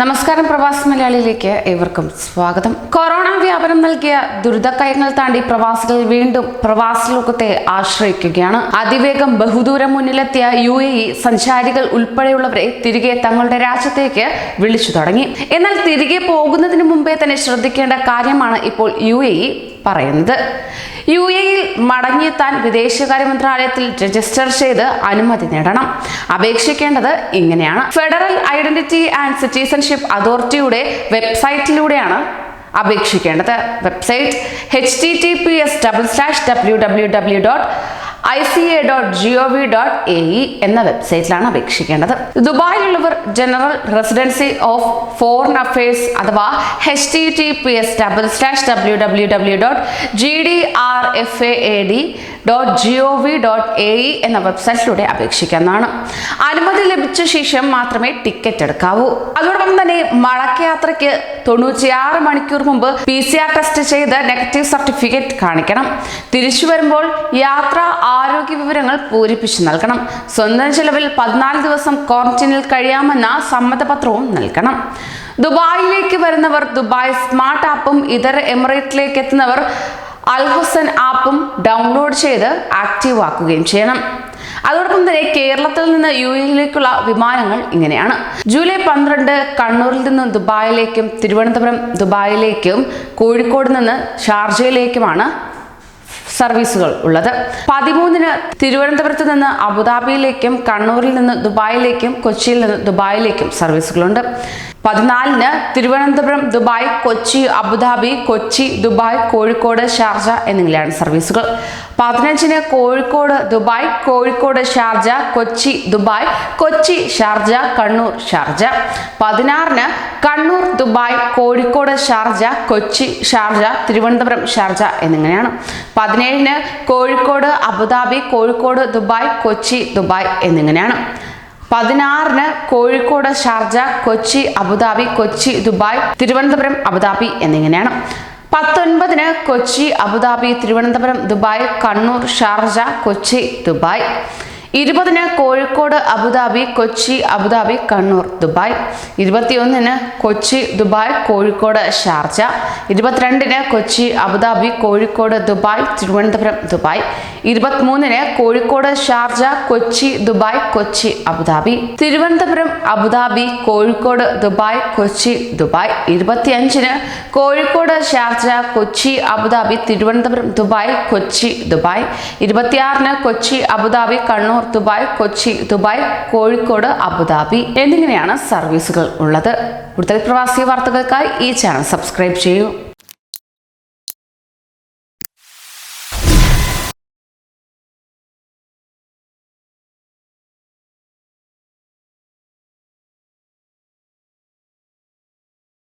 നമസ്കാരം പ്രവാസി മലയാളിയിലേക്ക് ഏവർക്കും സ്വാഗതം. കൊറോണ വ്യാപനം നൽകിയ ദുരിതക്കയങ്ങൾ താണ്ടി പ്രവാസികൾ വീണ്ടും പ്രവാസി ലോകത്തെ ആശ്രയിക്കുകയാണ്. അതിവേഗം ബഹുദൂരം മുന്നിലെത്തിയ യു എ ഇ സഞ്ചാരികൾ ഉൾപ്പെടെയുള്ളവരെ തിരികെ തങ്ങളുടെ രാജ്യത്തേക്ക് വിളിച്ചു തുടങ്ങി. എന്നാൽ തിരികെ പോകുന്നതിന് മുമ്പേ തന്നെ ശ്രദ്ധിക്കേണ്ട കാര്യമാണ് ഇപ്പോൾ യു എ ഇ പറയുന്നത്. യു എയിൽ മടങ്ങിയെത്താൻ വിദേശകാര്യ മന്ത്രാലയത്തിൽ രജിസ്റ്റർ ചെയ്ത് അനുമതി നേടണം. അപേക്ഷിക്കേണ്ടത് ഇങ്ങനെയാണ്. ഫെഡറൽ ഐഡന്റിറ്റി ആൻഡ് സിറ്റിസൺഷിപ്പ് അതോറിറ്റിയുടെ വെബ്സൈറ്റിലൂടെയാണ് അപേക്ഷിക്കേണ്ടത്. Website H T T P S double slash W W W dot I C A dot G O V dot A E എന്ന വെബ്സൈറ്റിലാണ് അപേക്ഷിക്കേണ്ടത്. ദുബായിലുള്ളവർ general residency of foreign affairs അഥവാ H T T P S double slash W W W dot G D R F A D dot G O V dot A E എന്ന വെബ്സൈറ്റിലൂടെ അപേക്ഷിക്കുന്നതാണ് അനുമതി ലഭിച്ച ശേഷം മാത്രമേ ടിക്കറ്റ് എടുക്കാവൂ. അതോടൊപ്പം തന്നെ മടക്കയാത്രയ്ക്ക് തൊണ്ണൂറ്റിയാറ് മണിക്കൂർ മുമ്പ് പി സി ആർ ടെസ്റ്റ് ചെയ്ത് നെഗറ്റീവ് സർട്ടിഫിക്കറ്റ് കാണിക്കണം. തിരിച്ചു വരുമ്പോൾ യാത്ര ആരോഗ്യ വിവരങ്ങൾ പൂരിപ്പിച്ച് നൽകണം. സ്വന്തം ചെലവിൽ പതിനാല് ദിവസം ക്വാറന്റൈനിൽ കഴിയാമെന്ന സമ്മതപത്രവും നൽകണം. ദുബായിലേക്ക് വരുന്നവർ ദുബായ് സ്മാർട്ട് ആപ്പും ഇതര എമിറേറ്റിലേക്ക് എത്തുന്നവർ അൽഹുസൻ ആപ്പും ഡൗൺലോഡ് ചെയ്ത് ആക്റ്റീവ് ആക്കുകയും ചെയ്യണം. അതോടൊപ്പം തന്നെ കേരളത്തിൽ നിന്ന് യു എയിലേക്കുള്ള വിമാനങ്ങൾ ഇങ്ങനെയാണ്. ജൂലൈ പന്ത്രണ്ട് കണ്ണൂരിൽ നിന്ന് ദുബായിലേക്കും തിരുവനന്തപുരം ദുബായിലേക്കും കോഴിക്കോട് നിന്ന് ഷാർജയിലേക്കുമാണ് സർവീസുകൾ ഉള്ളത്. പതിമൂന്നിന് തിരുവനന്തപുരത്ത് നിന്ന് അബുദാബിയിലേക്കും കണ്ണൂരിൽ നിന്ന് ദുബായിലേക്കും കൊച്ചിയിൽ നിന്ന് ദുബായിലേക്കും സർവീസുകളുണ്ട്. പതിനാലിന് Thiruvananthapuram Dubai Kochi Abu Dhabi Kochi Dubai Kozhikode Sharjah എന്നിങ്ങനെയാണ് സർവീസുകൾ. പതിനഞ്ചിന് Kozhikode Dubai Kozhikode Sharjah Kochi Dubai Kochi Sharjah Kannur Sharjah. പതിനാറിന് Kannur Dubai Kozhikode Sharjah Kochi Sharjah Thiruvananthapuram Sharjah എന്നിങ്ങനെയാണ്. പതിനേഴിന് Kozhikode Abu Dhabi Kozhikode Dubai Kochi Dubai എന്നിങ്ങനെയാണ്. പതിനാറിന് Kozhikode Sharjah Kochi Abu Dhabi Kochi Dubai Thiruvananthapuram Abu Dhabi എന്നിങ്ങനെയാണ്. പത്തൊൻപതിന് Kochi Abu Dhabi Thiruvananthapuram Dubai Kannur Sharjah Kochi Dubai. ഇരുപതിന് Kozhikode Abu Dhabi Kochi Abu Dhabi Kannur Dubai. ഇരുപത്തിയൊന്നിന് Kochi Dubai Kozhikode Sharjah. ഇരുപത്തിരണ്ടിന് Kochi Abu Dhabi Kozhikode Dubai Thiruvananthapuram Dubai. ഇരുപത്തിമൂന്നിന് Kozhikode Sharjah Kochi Dubai Kochi Abu Dhabi. Thiruvananthapuram Abu Dhabi Kozhikode Dubai Kochi Dubai. ഇരുപത്തിയഞ്ചിന് Kozhikode Sharjah Kochi Abu Dhabi Thiruvananthapuram Dubai Kochi Dubai. ഇരുപത്തിയാറിന് Kochi Abu Dhabi Dubai Kochi Dubai Kozhikode Abu Dhabi എന്നിങ്ങനെയാണ് സർവീസുകൾ ഉള്ളത്. കൂടുതൽ പ്രവാസി വാർത്തകൾക്കായി ഈ channel subscribe ചെയ്യൂ.